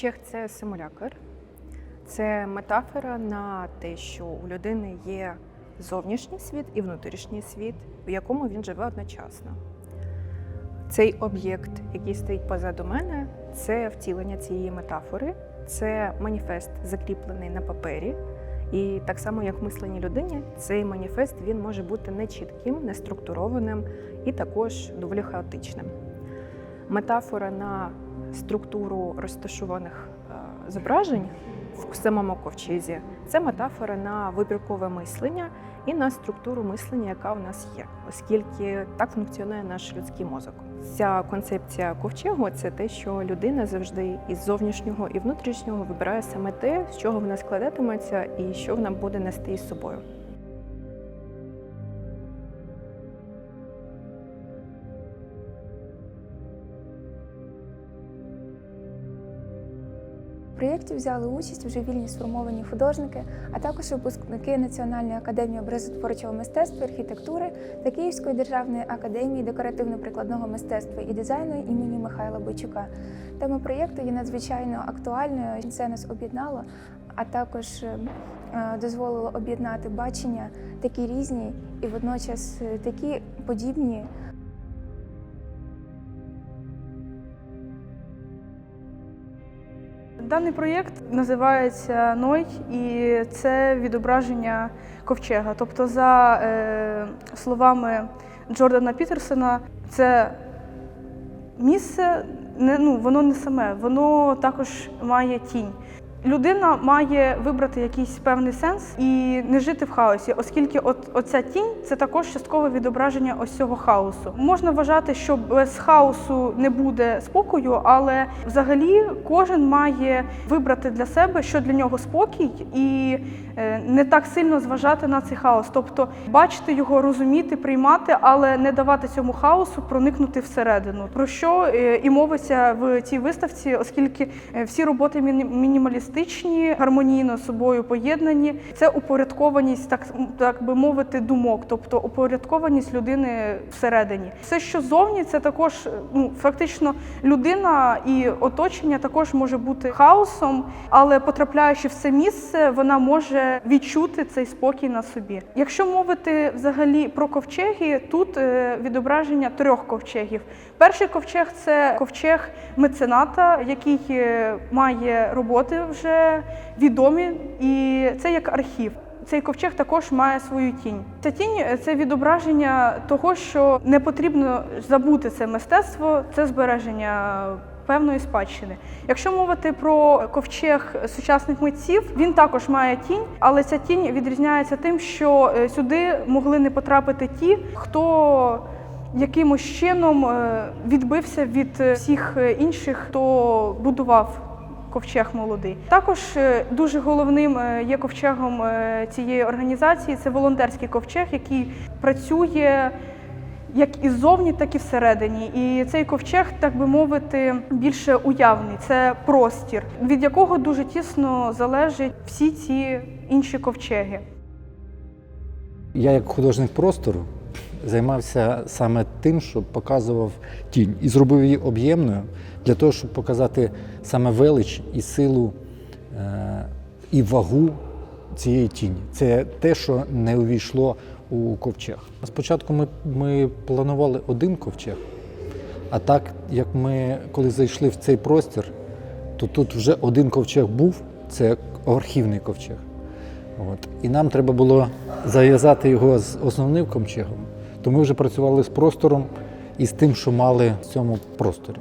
Ковчег це симулякр, це метафора на те, що у людини є зовнішній світ і внутрішній світ, в якому він живе одночасно. Цей об'єкт, який стоїть позаду мене, це втілення цієї метафори, це маніфест, закріплений на папері. І так само, як в мисленні людині, цей маніфест він може бути нечітким, неструктурованим і також доволі хаотичним. Метафора на структуру розташованих е, зображень в самому ковчезі це метафора на вибіркове мислення і на структуру мислення, яка в нас є, оскільки так функціонує наш людський мозок. Ця концепція ковчегу це те, що людина завжди із зовнішнього і внутрішнього вибирає саме те, з чого вона складатиметься і що вона буде нести із собою. Проєкті взяли участь вже вільні сформовані художники, а також випускники Національної академії образотворчого мистецтва архітектури та Київської державної академії декоративно-прикладного мистецтва і дизайну імені Михайла Бойчука. Тема проєкту є надзвичайно актуальною. Це нас об'єднало, а також е, дозволило об'єднати бачення такі різні і водночас е, такі подібні. Даний проєкт називається Ной, і це відображення ковчега. Тобто, за е, словами Джордана Пітерсона, це місце не, ну, воно не саме, воно також має тінь. Людина має вибрати якийсь певний сенс і не жити в хаосі, оскільки от оця тінь це також часткове відображення ось цього хаосу. Можна вважати, що без хаосу не буде спокою, але взагалі кожен має вибрати для себе, що для нього спокій, і е, не так сильно зважати на цей хаос, тобто бачити його, розуміти, приймати, але не давати цьому хаосу проникнути всередину. Про що е, і мовиться в цій виставці, оскільки е, всі роботи міні- мінімалістичні, гармонійно з собою поєднані. Це упорядкованість, так, так би мовити, думок, тобто упорядкованість людини всередині. Все, що зовні, це також ну, фактично людина і оточення також може бути хаосом, але потрапляючи в це місце, вона може відчути цей спокій на собі. Якщо мовити взагалі про ковчеги, тут е, відображення трьох ковчегів. Перший ковчег це ковчег мецената, який е, має роботи вже відомі, і це як архів. Цей ковчег також має свою тінь. Ця тінь це відображення того, що не потрібно забути це мистецтво, це збереження певної спадщини. Якщо мовити про ковчег сучасних митців, він також має тінь, але ця тінь відрізняється тим, що е, сюди могли не потрапити ті, хто якимось чином е, відбився від е, всіх інших, хто будував ковчег молодий. Також е, дуже головним е, є ковчегом е, цієї організації. Це волонтерський ковчег, який працює. Як іззовні, так і всередині. І цей ковчег, так би мовити, більше уявний. Це простір, від якого дуже тісно залежать всі ці інші ковчеги. Я, як художник простору, займався саме тим, що показував тінь і зробив її об'ємною для того, щоб показати саме велич і силу е, і вагу цієї тіні. Це те, що не увійшло у ковчег. Спочатку ми, ми планували один ковчег, а так як ми коли зайшли в цей простір, то тут вже один ковчег був, це архівний ковчег. От. І нам треба було зав'язати його з основним ковчегом, то ми вже працювали з простором і з тим, що мали в цьому просторі.